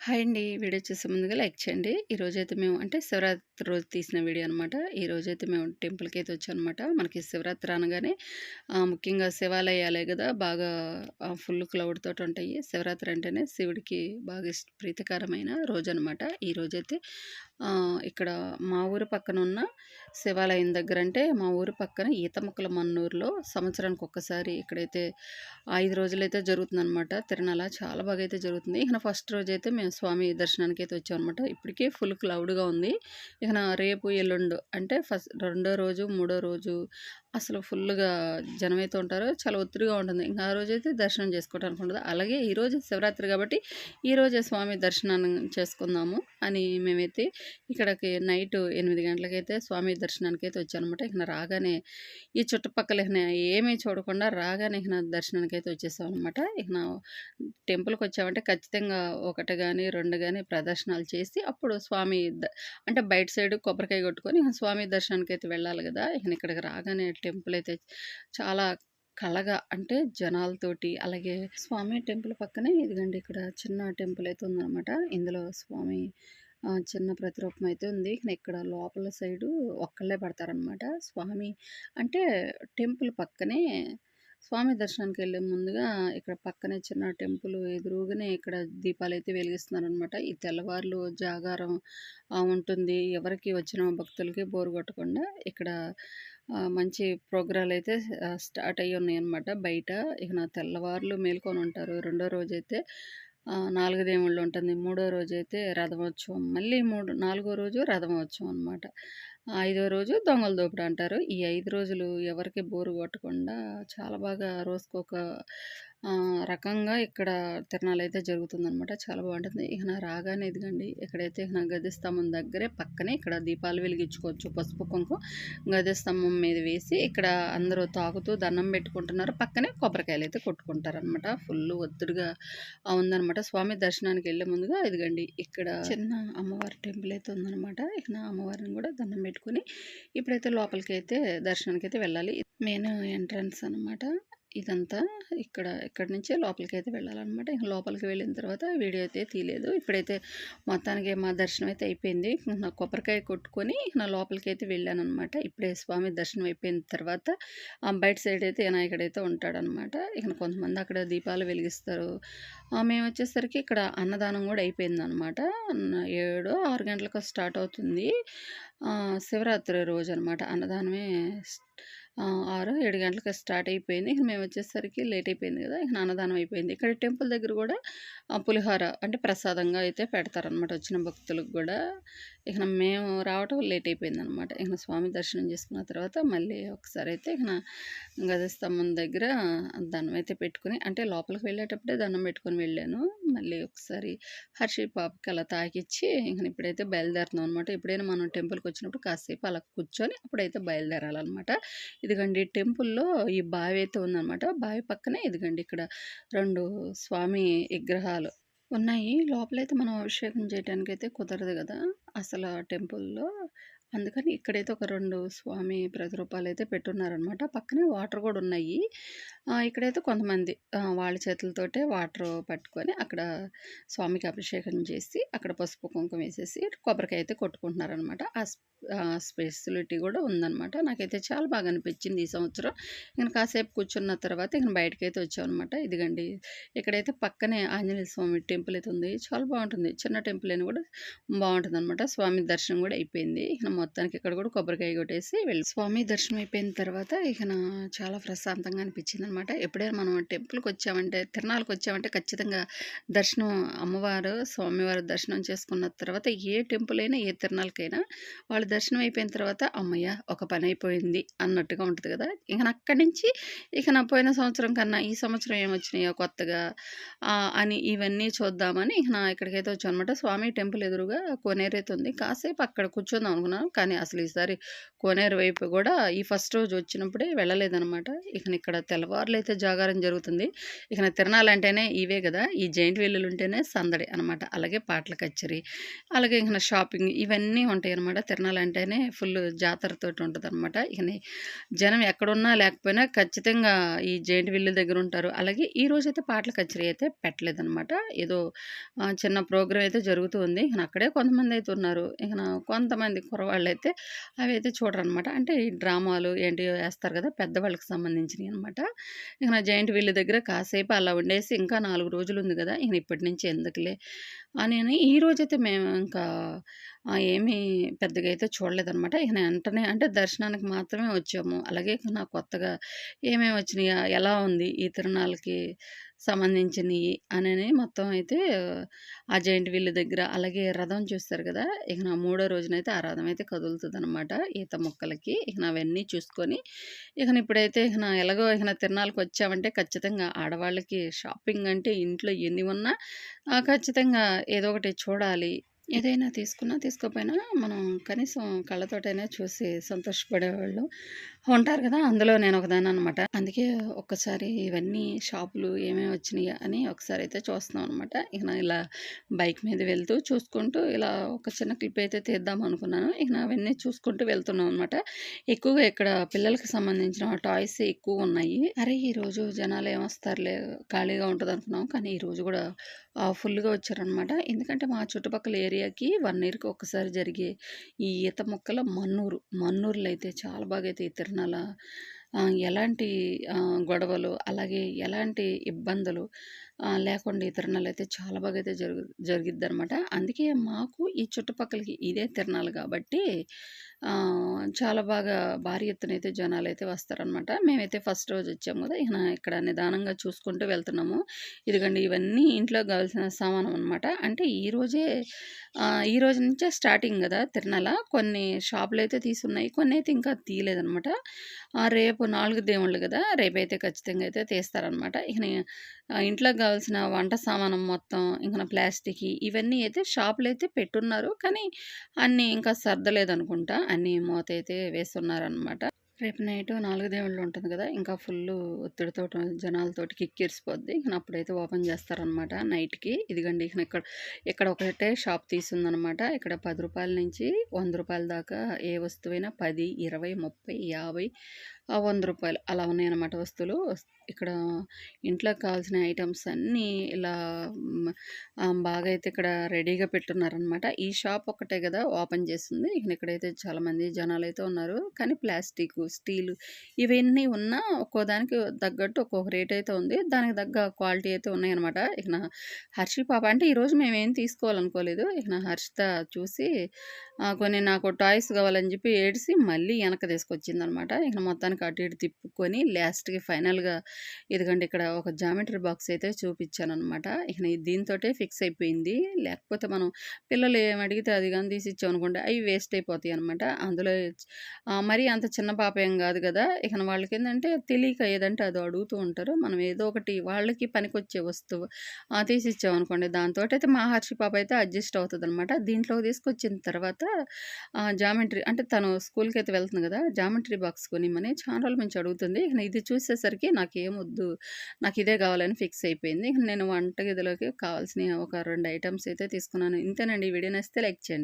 Hi అండి. Video చూసే ముందుగా లైక్ చేయండి. ఈరోజైతే మేము అంటే శివరాత్రి రోజు తీసిన వీడియో అనమాట ఈ రోజైతే మేము టెంపుల్కి అయితే వచ్చామన్నమాట. మనకి శివరాత్రి అనగానే ముఖ్యంగా శివాలయాలే కదా బాగా ఫుల్ క్లౌడ్ తోటి ఉంటాయి. శివరాత్రి అంటేనే శివుడికి బాగా ఇష్ట ప్రీతికరమైన రోజు అనమాట ఈ రోజైతే ఇక్కడ మా ఊరి పక్కన ఉన్న శివాలయం దగ్గర అంటే మా ఊరి పక్కన ఈతముక్కల మన్నూరులో సంవత్సరానికి ఒక్కసారి ఇక్కడైతే ఐదు రోజులైతే జరుగుతుందన్నమాట. తిరణాల చాలా బాగా అయితే జరుగుతుంది. ఇక ఫస్ట్ రోజు అయితే మేము స్వామి దర్శనానికి అయితే వచ్చామన్నమాట. ఇప్పటికీ ఫుల్ క్లౌడ్గా ఉంది. ఇక రేపు ఎల్లుండు అంటే ఫస్ట్ రెండో రోజు మూడో రోజు అసలు ఫుల్గా జనం అయితే చాలా ఒత్తిడిగా ఉంటుంది. ఇంకా ఆ రోజు అయితే దర్శనం చేసుకోవడానికి ఉండదు అలాగే ఈరోజు శివరాత్రి కాబట్టి ఈ రోజే స్వామి దర్శనాన్ని చేసుకుందాము అని మేమైతే ఇక్కడికి నైట్ ఎనిమిది గంటలకైతే స్వామి దర్శనానికి అయితే వచ్చానమాట. ఇక రాగానే ఈ చుట్టుపక్కల ఇక ఏమీ చూడకుండా రాగానే ఇక దర్శనానికి అయితే వచ్చేసాం అనమాట ఇక టెంపుల్కి వచ్చామంటే ఖచ్చితంగా ఒకటి కానీ రెండు కానీ ప్రదర్శనాలు చేసి అప్పుడు స్వామి అంటే బయట సైడ్ కొబ్బరికాయ కొట్టుకొని ఇక స్వామి దర్శనానికి అయితే వెళ్ళాలి కదా. ఇక ఇక్కడికి రాగానే టెంపుల్ అయితే చాలా కళగా అంటే జనాలతోటి అలాగే స్వామి టెంపుల్ పక్కనే ఇదిగండి ఇక్కడ చిన్న టెంపుల్ అయితే ఉందన్నమాట. ఇందులో స్వామి చిన్న ప్రతిరూపం అయితే ఉంది. ఇక్కడ లోపల సైడు ఒక్కళ్ళే పడతారనమాట స్వామి అంటే టెంపుల్ పక్కనే స్వామి దర్శనానికి వెళ్ళే ముందుగా ఇక్కడ పక్కనే చిన్న టెంపుల్ ఎదురుగానే ఇక్కడ దీపాలు అయితే వెలిగిస్తున్నారనమాట ఈ తెల్లవారులు జాగారం ఉంటుంది. ఎవరికి వచ్చిన భక్తులకి బోరు కొట్టకుండా ఇక్కడ మంచి ప్రోగ్రాలు అయితే స్టార్ట్ అయ్యి ఉన్నాయి అనమాట బయట ఇక నా తెల్లవారులు మేల్కొని ఉంటారు. రెండో రోజు అయితే నాలుగు దేవుళ్ళు ఉంటుంది. మూడో రోజు అయితే రథమోత్సవం. మళ్ళీ మూడు నాలుగో రోజు రథమోత్సవం అనమాట ఐదో రోజు దొంగల దోపిడి అంటారు. ఈ ఐదు రోజులు ఎవరికి బోరు కొట్టకుండా చాలా బాగా రోజుకొక రకంగా ఇక్కడ తిరణాలు అయితే జరుగుతుందనమాట చాలా బాగుంటుంది. ఇక నా రాగానే ఇదిగండి ఎక్కడైతే ఇక నా గది స్తంభం దగ్గరే పక్కనే ఇక్కడ దీపాలు వెలిగించుకోవచ్చు. పసుపు కుంకుమ గది స్తంభం మీద వేసి ఇక్కడ అందరూ తాగుతూ దండం పెట్టుకుంటున్నారు. పక్కనే కొబ్బరికాయలు అయితే కొట్టుకుంటారనమాట ఫుల్ ఒత్తిడిగా ఉందనమాట స్వామి దర్శనానికి వెళ్ళే ముందుగా ఇదిగండి ఇక్కడ చిన్న అమ్మవారి టెంపుల్ అయితే ఉందన్నమాట. ఇక నా అమ్మవారిని కూడా దండం పెట్టుకుని ఇప్పుడైతే లోపలికి అయితే దర్శనానికి అయితే వెళ్ళాలి. మెయిన్ ఎంట్రన్స్ అనమాట ఇదంతా ఇక్కడ ఇక్కడ నుంచే లోపలికి అయితే వెళ్ళాలన్నమాట. ఇంక లోపలికి వెళ్ళిన తర్వాత వీడియో అయితే తీయలేదు. ఇప్పుడైతే మొత్తానికి మా దర్శనం అయితే అయిపోయింది. నా కొబ్బరికాయ కొట్టుకొని నా లోపలికి అయితే వెళ్ళాను అనమాట ఇప్పుడే స్వామి దర్శనం అయిపోయిన తర్వాత ఆ బయట సైడ్ అయితే వినాయకుడైతే ఉంటాడనమాట ఇక కొంతమంది అక్కడ దీపాలు వెలిగిస్తారు. మేము వచ్చేసరికి ఇక్కడ అన్నదానం కూడా అయిపోయింది అనమాట ఏడు ఆరు గంటలకు స్టార్ట్ అవుతుంది. శివరాత్రి రోజు అనమాట అన్నదానమే ఆరు ఏడు గంటలకు స్టార్ట్ అయిపోయింది. ఇక మేము వచ్చేసరికి లేట్ అయిపోయింది కదా ఇక అన్నదానం అయిపోయింది. ఇక్కడ టెంపుల్ దగ్గర కూడా పులిహోర అంటే ప్రసాదంగా అయితే పెడతారనమాట వచ్చిన భక్తులకు కూడా. ఇక మేము రావటం లేట్ అయిపోయింది అనమాట ఇక స్వామి దర్శనం చేసుకున్న తర్వాత మళ్ళీ ఒకసారి అయితే ఇక గజ స్తంభం దగ్గర దండం అయితే పెట్టుకుని అంటే లోపలికి వెళ్ళేటప్పుడే దండం పెట్టుకొని వెళ్ళాను. మళ్ళీ ఒకసారి హర్షి పాపకి అలా తాకిచ్చి ఇంక ఇప్పుడైతే బయలుదేరుతున్నాం అనమాట ఎప్పుడైనా మనం టెంపుల్కి వచ్చినప్పుడు కాసేపు అలా కూర్చొని అప్పుడైతే బయలుదేరాలన్నమాట. ఇదిగండి టెంపుల్లో ఈ బావి అయితే ఉందన్నమాట. బావి పక్కనే ఇదిగండి ఇక్కడ రెండు స్వామి విగ్రహాలు ఉన్నాయి. లోపలైతే మనం అభిషేకం చేయడానికి అయితే కుదరదు కదా అసలు ఆ టెంపుల్లో. అందుకని ఇక్కడైతే ఒక రెండు స్వామి ప్రతిరూపాలు అయితే పెట్టున్నారనమాట. పక్కనే వాటర్ కూడా ఉన్నాయి. ఇక్కడైతే కొంతమంది వాళ్ళ చేతులతోటే వాటర్ పట్టుకొని అక్కడ స్వామికి అభిషేకం చేసి అక్కడ పసుపు కుంకుమ వేసేసి కొబ్బరికాయ అయితే కొట్టుకుంటున్నారనమాట. ఆ స్పెసిలిటీ కూడా ఉందన్నమాట నాకైతే చాలా బాగా అనిపించింది ఈ సంవత్సరం. నేను కాసేపు కూర్చున్న తర్వాత ఇక బయటకు అయితే వచ్చామన్నమాట ఇదిగండి ఇక్కడైతే పక్కనే ఆంజనేయ స్వామి టెంపుల్ అయితే ఉంది. చాలా బాగుంటుంది. చిన్న టెంపుల్ అని కూడా బాగుంటుంది అనమాట స్వామి దర్శనం కూడా అయిపోయింది. ఇక మొత్తానికి ఇక్కడ కూడా కొబ్బరికాయ కొట్టేసి వెళ్ళి స్వామి దర్శనం అయిపోయిన తర్వాత ఇక చాలా ప్రశాంతంగా అనిపించింది అనమాట ఎప్పుడైనా మనం టెంపుల్కి వచ్చామంటే తిరణాలకు వచ్చామంటే ఖచ్చితంగా దర్శనం అమ్మవారు స్వామివారి దర్శనం చేసుకున్న తర్వాత ఏ టెంపుల్ అయినా ఏ తిరణాలకైనా వాళ్ళ దర్శనం అయిపోయిన తర్వాత అమ్మయ్య ఒక పని అయిపోయింది అన్నట్టుగా ఉంటుంది కదా. ఇక అక్కడి నుంచి ఇక నా పోయిన సంవత్సరం కన్నా ఈ సంవత్సరం ఏమొచ్చినాయో కొత్తగా అని ఇవన్నీ చూద్దామని ఇక నా ఇక్కడికైతే వచ్చాను అనమాట స్వామి టెంపుల్ ఎదురుగా కోనేరైతే ఉంది కాసేపు అక్కడ కూర్చుందాం అనుకున్నాను. కానీ అసలు ఈసారి కోనేరు వైపు కూడా ఈ ఫస్ట్ రోజు వచ్చినప్పుడే వెళ్ళలేదనమాట ఇక ఇక్కడ తెల్లవారులు అయితే జాగారం జరుగుతుంది. ఇక తిరణాలంటేనే ఇవే కదా ఈ జైంట్ వీళ్ళు ఉంటేనే సందడి అనమాట అలాగే పాటల కచేరీ అలాగే ఇక షాపింగ్ ఇవన్నీ ఉంటాయి అనమాట తిరణాలంటేనే ఫుల్ జాతరతోటి ఉంటుంది అనమాట ఇక జనం ఎక్కడున్నా లేకపోయినా ఖచ్చితంగా ఈ జైంట్ వీల్లు దగ్గర ఉంటారు. అలాగే ఈ రోజైతే పాటల కచేరీ అయితే పెట్టలేదనమాట ఏదో చిన్న ప్రోగ్రామ్ అయితే జరుగుతూ ఉంది. ఇక అక్కడే కొంతమంది అయితే ఉన్నారు. ఇక కొంతమంది కురవాళ్ళు అయితే అవి అయితే చూడరనమాట. అంటే ఈ డ్రామాలు ఏంటి వేస్తారు కదా పెద్దవాళ్ళకి సంబంధించినవి అనమాట. ఇక నా జాయింట్ వీళ్ళ దగ్గర కాసేపు అలా ఉండేసి ఇంకా నాలుగు రోజులు ఉంది కదా ఇక ఇప్పటి నుంచి ఎందుకులే అని అని ఈ రోజైతే మేము ఇంకా ఏమీ పెద్దగా అయితే చూడలేదనమాట. ఇక వెంటనే అంటే దర్శనానికి మాత్రమే వచ్చాము. అలాగే నా కొత్తగా ఏమేమి వచ్చినాయి ఎలా ఉంది ఈ తిరునాళ్ళకి సంబంధించినవి అనేది మొత్తం అయితే ఆ జైంట్ వీల్ దగ్గర అలాగే రథం చూస్తారు కదా ఇక నా మూడో రోజునైతే ఆ రథం అయితే కదులుతుంది అనమాట ఈత మొక్కలకి. ఇక అవన్నీ చూసుకొని ఇక ఇప్పుడైతే ఇక నా ఎలాగో ఇక తిరణాలకు వచ్చామంటే ఖచ్చితంగా ఆడవాళ్ళకి షాపింగ్ అంటే ఇంట్లో ఎన్ని ఉన్నా ఖచ్చితంగా ఏదో ఒకటి చూడాలి. ఏదైనా తీసుకున్నా తీసుకోపోయినా మనం కనీసం కళ్ళతోటైనా చూసి సంతోషపడేవాళ్ళు. ఉంటారు కదా! అందులో నేను ఒకదాని అనమాట అందుకే ఒక్కసారి ఇవన్నీ షాపులు ఏమేమి వచ్చినాయి అని ఒకసారి అయితే చూస్తున్నాం అనమాట ఇక ఇలా బైక్ మీద వెళ్తూ చూసుకుంటూ ఇలా ఒక చిన్న క్లిప్ అయితే తీద్దాం అనుకున్నాను. ఇక అవన్నీ చూసుకుంటూ వెళ్తున్నాం అనమాట ఎక్కువగా ఇక్కడ పిల్లలకి సంబంధించిన టాయ్స్ ఎక్కువ ఉన్నాయి. అరే ఈరోజు జనాలు ఏమొస్తారులే? ఖాళీగా ఉంటుంది అనుకున్నాం. కానీ ఈరోజు కూడా ఫుల్గా వచ్చారనమాట ఎందుకంటే మా చుట్టుపక్కల ఏరియాకి వన్ ఇయర్కి ఒకసారి జరిగే ఈ ఈత మొక్కల మన్నూరు మన్నూరులో అయితే చాలా బాగా అయితే ఈ ఎలాంటి గొడవలు అలాగే ఎలాంటి ఇబ్బందులు లేకుండా ఈ తిరణాలు అయితే చాలా బాగా అయితే జరుగు జరిగిద్ది అనమాట అందుకే మాకు ఈ చుట్టుపక్కలకి ఇదే తిరణాలు కాబట్టి చాలా బాగా భారీ ఎత్తున అయితే జనాలు అయితే వస్తారనమాట మేమైతే ఫస్ట్ రోజు వచ్చాము కదా ఇక ఇక్కడ నిదానంగా చూసుకుంటూ వెళ్తున్నాము. ఇదిగండి ఇవన్నీ ఇంట్లో కావాల్సిన సామానం అనమాట అంటే ఈరోజే ఈ రోజు నుంచే స్టార్టింగ్ కదా తిరణాల. కొన్ని షాపులు అయితే తీసున్నాయి కొన్ని అయితే ఇంకా తీయలేదనమాట రేపు నాలుగు దేవుళ్ళు కదా రేపైతే ఖచ్చితంగా అయితే తీస్తారనమాట ఇక ఇంట్లోకి కావాల్సిన వంట సామానం మొత్తం ఇంకా ప్లాస్టిక్ ఇవన్నీ అయితే షాపులు అయితే పెట్టున్నారు. కానీ అన్నీ ఇంకా సర్దలేదు అనుకుంటా అన్నీ మూత అయితే వేస్తున్నారనమాట రేపు నైట్ నాలుగు దేవుళ్ళు ఉంటుంది కదా ఇంకా ఫుల్ ఒత్తిడితో జనాలతోటి కిక్కిరిసిపోద్ది. ఇంకా అప్పుడైతే ఓపెన్ చేస్తారనమాట నైట్కి. ఇదిగండి ఇక ఇక్కడ ఇక్కడ ఒకటే షాప్ తీసుందనమాట ఇక్కడ పది రూపాయల నుంచి వంద రూపాయల దాకా ఏ వస్తువైనా పది ఇరవై ముప్పై యాభై వంద రూపాయలు అలా ఉన్నాయన్నమాట వస్తువులు. ఇక్కడ ఇంట్లో కావాల్సిన ఐటమ్స్ అన్నీ ఇలా బాగా అయితే ఇక్కడ రెడీగా పెట్టున్నారనమాట ఈ షాప్ ఒకటే కదా ఓపెన్ చేసింది ఇక ఇక్కడైతే చాలామంది జనాలు అయితే ఉన్నారు. కానీ ప్లాస్టిక్ స్టీల్ ఇవన్నీ ఉన్నా ఒక్కోదానికి తగ్గట్టు ఒక్కొక్క రేట్ అయితే ఉంది. దానికి తగ్గ క్వాలిటీ అయితే ఉన్నాయన్నమాట. ఇక హర్షి పాప అంటే ఈరోజు మేమేం తీసుకోవాలనుకోలేదు. ఇక హర్షిత చూసి కొన్ని నాకు టాయ్స్ కావాలని చెప్పి ఏడిసి మళ్ళీ వెనక తీసుకొచ్చిందనమాట ఇక మొత్తానికి అటు ఇటు తిప్పుకొని లాస్ట్కి ఫైనల్గా ఇదిగండి ఇక్కడ ఒక జామెట్రీ బాక్స్ అయితే చూపించాను అనమాట ఇక దీంతో ఫిక్స్ అయిపోయింది. లేకపోతే మనం పిల్లలు ఏమి అడిగితే అది కానీ తీసి ఇచ్చామనుకోండి అవి వేస్ట్ అయిపోతాయి అనమాట అందులో మరీ అంత చిన్న పాప ఏం కాదు కదా. ఇక వాళ్ళకి ఏంటంటే తెలియక ఏదంటే అది అడుగుతూ ఉంటారు. మనం ఏదో ఒకటి వాళ్ళకి పనికొచ్చే వస్తువు తీసి ఇచ్చామనుకోండి దాంతో అయితే మా హర్షి పాప అయితే అడ్జస్ట్ అవుతుంది అనమాట దీంట్లో తీసుకొచ్చిన తర్వాత జామెట్రీ అంటే తను స్కూల్కి అయితే వెళ్తుంది కదా జామెట్రీ బాక్స్ కొనిమని చాలా రోజుల నుంచి అడుగుతుంది ఇది చూసేసరికి నాకు ఏమొద్దు నాకు ఇదే కావాలని ఫిక్స్ అయిపోయింది. నేను వంటగదిలోకి కావాల్సిన ఒక రెండు ఐటమ్స్ అయితే తీసుకున్నాను. ఇంతేనండి. ఈ వీడియో నచ్చితే లైక్ చేయండి.